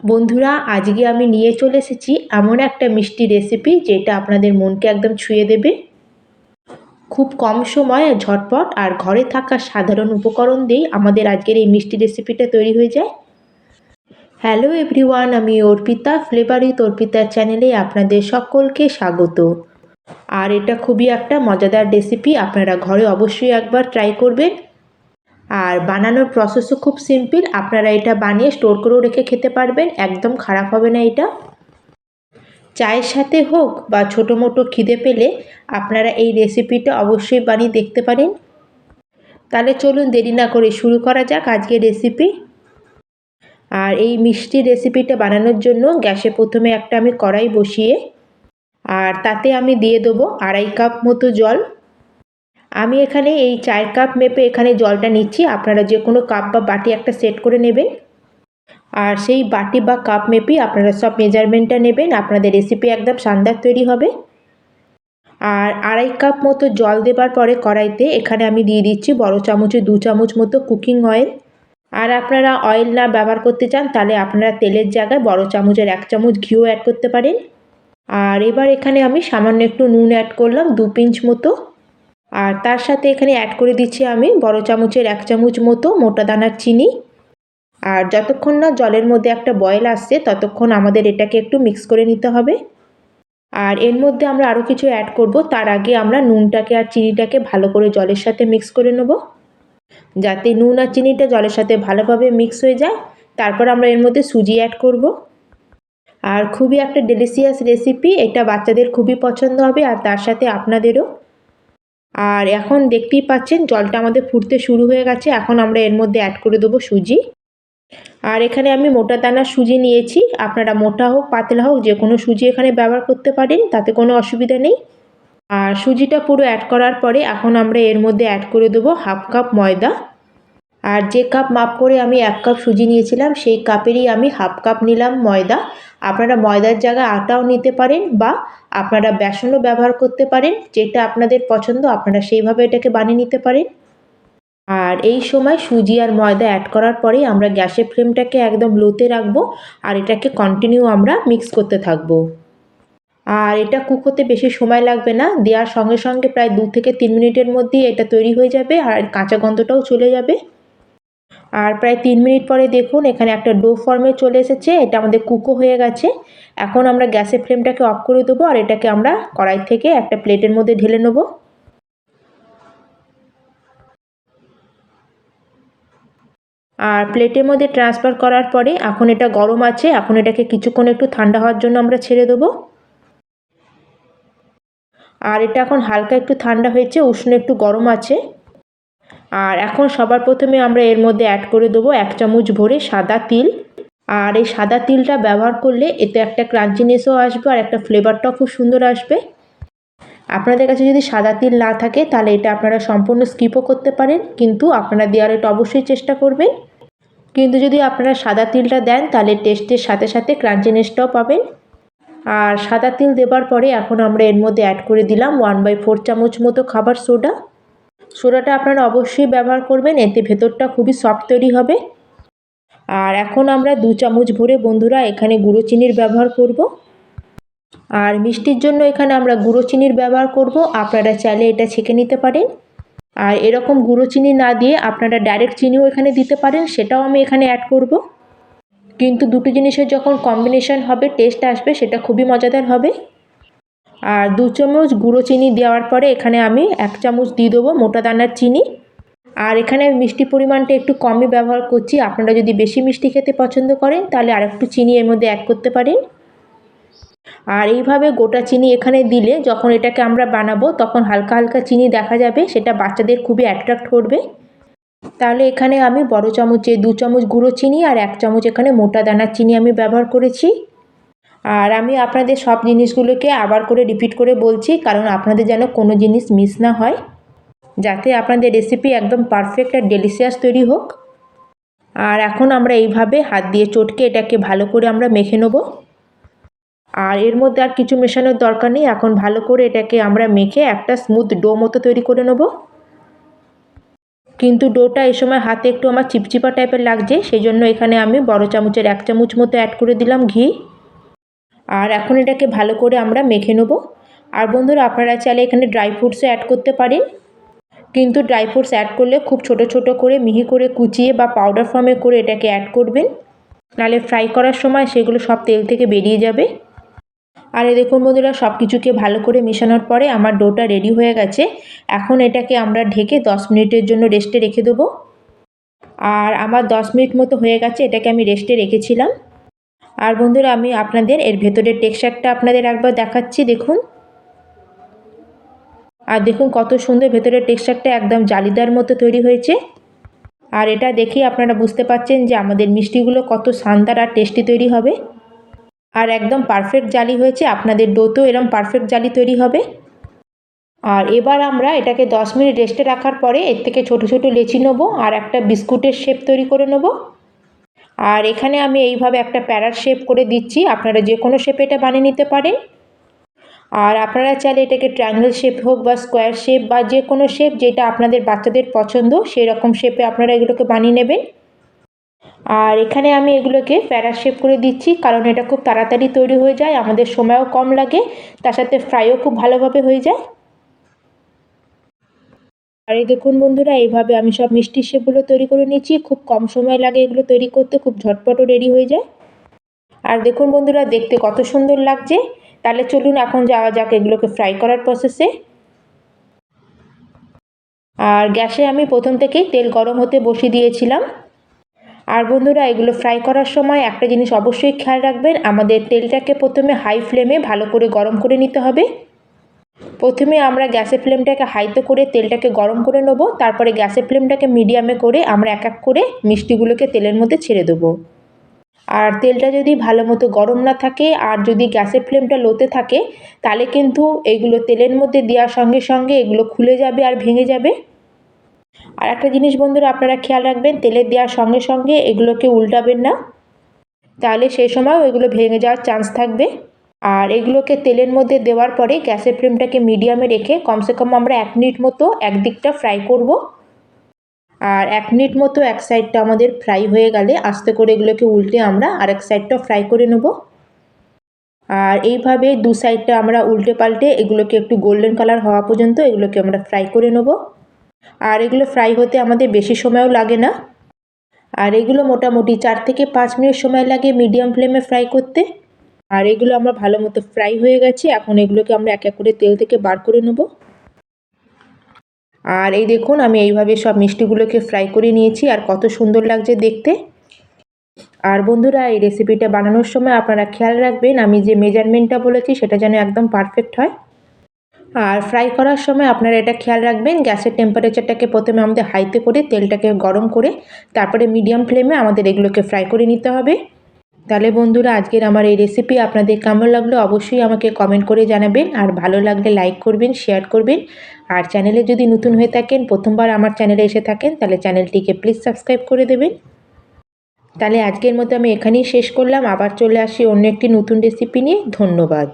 বন্ধুরা, আজকে আমি নিয়ে চলে এসেছি এমন একটা মিষ্টি রেসিপি যেটা আপনাদের মনকে একদম ছুঁয়ে দেবে। খুব কম সময়ে ঝটপট আর ঘরে থাকা সাধারণ উপকরণ দিয়েই আমাদের আজকের এই মিষ্টি রেসিপিটা তৈরি হয়ে যায়। হ্যালো এভরিওয়ান আমি অর্পিতা ফ্লেভার উইথ অর্পিতার চ্যানেলে আপনাদের সকলকে স্বাগত। আর এটা খুবই একটা মজাদার রেসিপি আপনারা ঘরে অবশ্যই একবার ট্রাই করবেন। আর বানানোর প্রসেসও খুব সিম্পল আপনারা এটা বানিয়ে স্টোর করেও রেখে খেতে পারবেন। একদম খারাপ হবে না এটা। চায়ের সাথে হোক বা ছোটো মোটো খিদে পেলে আপনারা এই রেসিপিটা অবশ্যই বানিয়ে দেখতে পারেন। তাহলে চলুন দেরি না করে শুরু করা যাক আজকের রেসিপি আর এই মিষ্টি রেসিপিটা বানানোর জন্য গ্যাসে প্রথমে একটা আমি কড়াই বসিয়ে, আর তাতে আমি দিয়ে দেবো আড়াই কাপ মতো জল। আমি এখানে এই চার কাপ মেপে এখানে জলটা নিচ্ছি। আপনারা যে কোনো কাপ বা বাটি একটা সেট করে নেবেন। আর সেই বাটি বা কাপ মেপেই আপনারা সব মেজারমেন্টটা নেবেন। আপনাদের রেসিপি একদম শানদার তৈরি হবে। আর আড়াই কাপ মতো জল দেবার পরে কড়াইতে এখানে আমি দিয়ে দিচ্ছি বড় চামচে, দু চামচ মতো কুকিং অয়েল আর আপনারা অয়েল না ব্যবহার করতে চান, তাহলে আপনারা তেলের জায়গায় বড় চামচের এক চামচ ঘিও অ্যাড করতে পারেন। আর এবার এখানে আমি সামান্য একটু নুন অ্যাড করলাম, দু পিঞ্চ মতো। আর তার সাথে এখানে অ্যাড করে দিচ্ছি আমি বড় চামচের এক চামচ মতো মোটা দানার চিনি। আর যতক্ষণ না জলের মধ্যে একটা বয়েল আসছে, ততক্ষণ আমাদের এটাকে একটু মিক্স করে নিতে হবে। আর এর মধ্যে আমরা আরও কিছু অ্যাড করব। তার আগে আমরা নুনটাকে আর চিনিটাকে ভালো করে জলের সাথে মিক্স করে নেব। যাতে নুন আর চিনিটা জলের সাথে ভালোভাবে মিক্স হয়ে যায়। তারপর আমরা এর মধ্যে সুজি অ্যাড করব। আর খুবই একটা ডেলিসিয়াস রেসিপি এটা বাচ্চাদের খুবই পছন্দ হবে আর তার সাথে আপনাদেরও। আর এখন দেখতেই পাচ্ছেন জলটা আমাদের ফুটতে শুরু হয়ে গেছে। এখন আমরা এর মধ্যে অ্যাড করে দেবো সুজি। আর এখানে আমি মোটা দানা সুজি নিয়েছি। আপনারা মোটা হোক, পাতলা হোক, যে কোনো সুজি এখানে ব্যবহার করতে পারেন, তাতে কোনো অসুবিধা নেই। আর সুজিটা পুরো অ্যাড করার পরে এখন আমরা এর মধ্যে অ্যাড করে দেবো হাফ কাপ ময়দা। আর যে কাপ মাপ করে আমি এক কাপ সুজি নিয়েছিলাম, সেই কাপেরই আমি হাফ কাপ নিলাম ময়দা। আপনারা ময়দার জায়গায় আটাও নিতে পারেন বা আপনারা বেসনও ব্যবহার করতে পারেন, যেটা আপনাদের পছন্দ, আপনারা সেইভাবে এটাকে বানিয়ে নিতে পারেন। আর এই সময় সুজি আর ময়দা অ্যাড করার পরেই আমরা গ্যাসের ফ্লেমটাকে একদম লোতে রাখব আর এটাকে কন্টিনিউ আমরা মিক্স করতে থাকব। আর এটা কুক হতে বেশি সময় লাগবে না, দেওয়ার সঙ্গে সঙ্গে প্রায় দু থেকে তিন মিনিটের মধ্যেই এটা তৈরি হয়ে যাবে আর কাঁচা গন্ধটাও চলে যাবে। আর প্রায় তিন মিনিট পরে দেখুন, এখানে একটা ডো ফর্মে চলে এসেছে। এটা আমাদের কুকো হয়ে গেছে। এখন আমরা গ্যাসের ফ্লেমটাকে অফ করে দেবো আর এটাকে আমরা কড়াই থেকে একটা প্লেটের মধ্যে ঢেলে নেব। আর প্লেটের মধ্যে ট্রান্সফার করার পরে এখন এটা গরম আছে, এখন এটাকে কিছুক্ষণ একটু ঠান্ডা হওয়ার জন্য আমরা ছেড়ে দেবো। আর এটা এখন হালকা একটু ঠান্ডা হয়েছে, উষ্ণ একটু গরম আছে। আর এখন সবার প্রথমে আমরা এর মধ্যে অ্যাড করে দেবো এক চামচ ভরে সাদা তিল। আর এই সাদা তিলটা ব্যবহার করলে এতে একটা ক্রাঞ্চিনেসও আসবে আর একটা ফ্লেভারটাও খুব সুন্দর আসবে। আপনাদের কাছে যদি সাদা তিল না থাকে, তাহলে এটা আপনারা সম্পূর্ণ স্কিপও করতে পারেন, কিন্তু আপনারা দেওয়ার এটা অবশ্যই চেষ্টা করবেন। কিন্তু যদি আপনারা সাদা তিলটা দেন, তাহলে টেস্টের সাথে সাথে ক্রাঞ্চিনেসটাও পাবেন। আর সাদা তিল দেবার পরে এখন আমরা এর মধ্যে অ্যাড করে দিলাম ওয়ান বাই ফোর চামচ মতো খাবার সোডা সোডাটা আপনারা অবশ্যই ব্যবহার করবেন, এতে ভেতরটা খুবই সফট তৈরি হবে। আর এখন আমরা দু চামচ ভরে বন্ধুরা এখানে গুঁড়ো চিনির ব্যবহার করব। আর মিষ্টির জন্য এখানে আমরা গুঁড়ো চিনির ব্যবহার করব, আপনারা চাইলে এটা ছেঁকে নিতে পারেন। আর এরকম গুঁড়ো চিনি না দিয়ে আপনারা ডাইরেক্ট চিনিও এখানে দিতে পারেন, সেটাও আমি এখানে অ্যাড করব। কিন্তু দুটো জিনিসের যখন কম্বিনেশন হবে টেস্ট আসবে, সেটা খুবই মজাদার হবে। আর দু চামচ গুঁড়ো চিনি দেওয়ার পরে এখানে আমি এক চামচ দিয়ে দেবো মোটা দানার চিনি। আর এখানে মিষ্টি পরিমাণটা একটু কমই ব্যবহার করছি। আপনারা যদি বেশি মিষ্টি খেতে পছন্দ করেন, তাহলে আরেকটু চিনি এর মধ্যে অ্যাড করতে পারেন। আর এইভাবে গোটা চিনি এখানে দিলে যখন এটাকে আমরা বানাবো, তখন হালকা হালকা চিনি দেখা যাবে, সেটা বাচ্চাদের খুবই অ্যাট্রাক্ট করবে। তাহলে এখানে আমি বড় চামচে দু চামচ গুঁড়ো চিনি আর এক চামচ এখানে মোটা দানার চিনি আমি ব্যবহার করেছি। আর আমি আপনাদের সব জিনিসগুলোকে আবার করে রিপিট করে বলছি, কারণ আপনাদের যেন কোনো জিনিস মিস না হয়। যাতে আপনাদের রেসিপি একদম পারফেক্ট আর ডেলিশিয়াস তৈরি হোক। আর এখন আমরা এইভাবে হাত দিয়ে চটকে এটাকে ভালো করে আমরা মেখে নেব। আর এর মধ্যে আর কিছু মেশানোর দরকার নেই, এখন ভালো করে এটাকে আমরা মেখে একটা স্মুথ ডো মতো তৈরি করে নেব। কিন্তু ডোটা এই সময় হাতে একটু আমার চিপচিপা টাইপের লাগছে সেই জন্য এখানে আমি বড় চামচের এক চামচ মতো অ্যাড করে দিলাম ঘি। আর এখন এটাকে ভালো করে আমরা মেখে নেব। আর বন্ধুরা, আপনারা চাইলে এখানে ড্রাই ফ্রুটসও অ্যাড করতে পারেন। কিন্তু ড্রাই ফ্রুটস অ্যাড করলে খুব ছোট ছোট করে, মিহি করে কুচিয়ে বা পাউডার ফর্মে করে এটাকে অ্যাড করবেন। নাহলে ফ্রাই করার সময় সেগুলো সব তেল থেকে বেরিয়ে যাবে। আর এই দেখুন বন্ধুরা সব কিছুকে ভালো করে মেশানোর পরে আমার ডোটা রেডি হয়ে গেছে। এখন এটাকে আমরা ঢেকে দশ মিনিটের জন্য রেস্টে রেখে দেবো। আর আমার দশ মিনিট মতো হয়ে গেছে, এটাকে আমি রেস্টে রেখেছিলাম। আর বন্ধুরা, আমি আপনাদের এর ভেতরের টেক্সচারটা আপনাদের একবার দেখাচ্ছি, দেখুন। আর দেখুন কত সুন্দর ভেতরের টেক্সচারটা একদম জালিদার মতো তৈরি হয়েছে। আর এটা দেখেই আপনারা বুঝতে পাচ্ছেন যে আমাদের মিষ্টিগুলো কত শানদার আর টেস্টি তৈরি হবে। আর একদম পারফেক্ট জালি হয়েছে, আপনাদের ডোতেও এরম পারফেক্ট জালি তৈরি হবে। আর এবার আমরা এটাকে দশ মিনিট রেস্টে রাখার পরে এর থেকে ছোট ছোট লেচি নেব আর একটা বিস্কুটের শেপ তৈরি করে নেব। আর এখানে আমি এইভাবে একটা প্যারার শেপ করে দিচ্ছি। আপনারা যে কোনো শেপে এটা বানিয়ে নিতে পারেন। আর আপনারা চাইলে এটাকে ট্রায়াঙ্গেল শেপ হোক বা স্কোয়ার শেপ বা যে কোনো শেপ যেটা আপনাদের বাচ্চাদের পছন্দ সেই রকম শেপে আপনারা এগুলোকে বানিয়ে নেবেন। আর এখানে আমি এগুলোকে প্যারা শেপ করে দিচ্ছি, কারণ এটা খুব তাড়াতাড়ি তৈরি হয়ে যায়, আমাদের সময়ও কম লাগে, তার সাথে ফ্রাইও খুব ভালোভাবে হয়ে যায়। আর এই দেখুন বন্ধুরা, এইভাবে আমি সব মিষ্টির শেপগুলো তৈরি করে নিয়েছি। খুব কম সময় লাগে এগুলো তৈরি করতে, খুব ঝটপটও রেডি হয়ে যায়। আর দেখুন বন্ধুরা, দেখতে কত সুন্দর লাগছে। তাহলে চলুন এখন যাওয়া যাক এগুলোকে ফ্রাই করার প্রসেসে আর গ্যাসে আমি প্রথম থেকেই তেল গরম হতে বসিয়ে দিয়েছিলাম। আর বন্ধুরা, এগুলো ফ্রাই করার সময় একটা জিনিস অবশ্যই খেয়াল রাখবেন, আমাদের তেলটাকে প্রথমে হাই ফ্লেমে ভালো করে গরম করে নিতে হবে। প্রথমে আমরা গ্যাসের ফ্লেমটাকে হাইতে করে তেলটাকে গরম করে নেব, তারপরে গ্যাসের ফ্লেমটাকে মিডিয়ামে করে আমরা এক এক করে মিষ্টিগুলোকে তেলের মধ্যে ছেড়ে দেবো। আর তেলটা যদি ভালো মতো গরম না থাকে আর যদি গ্যাসের ফ্লেমটা লোতে থাকে, তাহলে কিন্তু এগুলো তেলের মধ্যে দেওয়ার সঙ্গে সঙ্গে এগুলো খুলে যাবে আর ভেঙে যাবে। আর একটা জিনিস বন্ধুরা আপনারা খেয়াল রাখবেন, তেলে দেওয়ার সঙ্গে সঙ্গে এগুলোকে উল্টাবেন না, তাহলে সেই সময়ও এগুলো ভেঙে যাওয়ার চান্স থাকবে। আর এগুলোকে তেলের মধ্যে দেওয়ার পরে গ্যাসের ফ্লেমটাকে মিডিয়ামে রেখে কমসে কম আমরা এক মিনিট মতো একদিকটা ফ্রাই করব। আর এক মিনিট মতো এক সাইডটা আমাদের ফ্রাই হয়ে গেলে আস্তে করে এগুলোকে উল্টে আমরা আরেক সাইডটা ফ্রাই করে নেব। আর এইভাবে দু সাইডটা আমরা উল্টে পাল্টে এগুলোকে একটু গোল্ডেন কালার হওয়া পর্যন্ত এগুলোকে আমরা ফ্রাই করে নেব। আর এগুলো ফ্রাই হতে আমাদের বেশি সময়ও লাগে না। আর এগুলো মোটামুটি চার থেকে পাঁচ মিনিট সময় লাগে মিডিয়াম ফ্লেমে ফ্রাই করতে। আর এগুলো আমরা ভালো মতো ফ্রাই হয়ে গেছে, এখন এগুলোকে আমরা এক এক করে তেল থেকে বার করে নেব। আর এই দেখুন, আমি এইভাবে সব মিষ্টিগুলোকে ফ্রাই করে নিয়েছি, আর কত সুন্দর লাগছে দেখতে। আর বন্ধুরা, এই রেসিপিটা বানানোর সময় আপনারা খেয়াল রাখবেন, আমি যে মেজারমেন্টটা বলেছি, সেটা যেন একদম পারফেক্ট হয়। আর ফ্রাই করার সময় আপনারা এটা খেয়াল রাখবেন, গ্যাসের টেম্পারেচারটাকে প্রথমে আমাদের হাইতে করে, তেলটাকে গরম করে, তারপরে মিডিয়াম ফ্লেমে আমাদের এগুলোকে ফ্রাই করে নিতে হবে। তাহলে বন্ধুরা, আজকের আমার এই রেসিপি আপনাদের কেমন লাগল অবশ্যই আমাকে কমেন্ট করে জানাবেন। আর ভালো লাগলে লাইক করবেন শেয়ার করবেন। আর চ্যানেলে যদি নতুন হয়ে থাকেন, প্রথমবার আমার চ্যানেলে এসে থাকেন, তাহলে চ্যানেলটিকে প্লিজ সাবস্ক্রাইব করে দেবেন। তাহলে আজকের মতো আমি এখানেই শেষ করলাম। আবার চলে আসি অন্য একটি নতুন রেসিপি নিয়ে। ধন্যবাদ।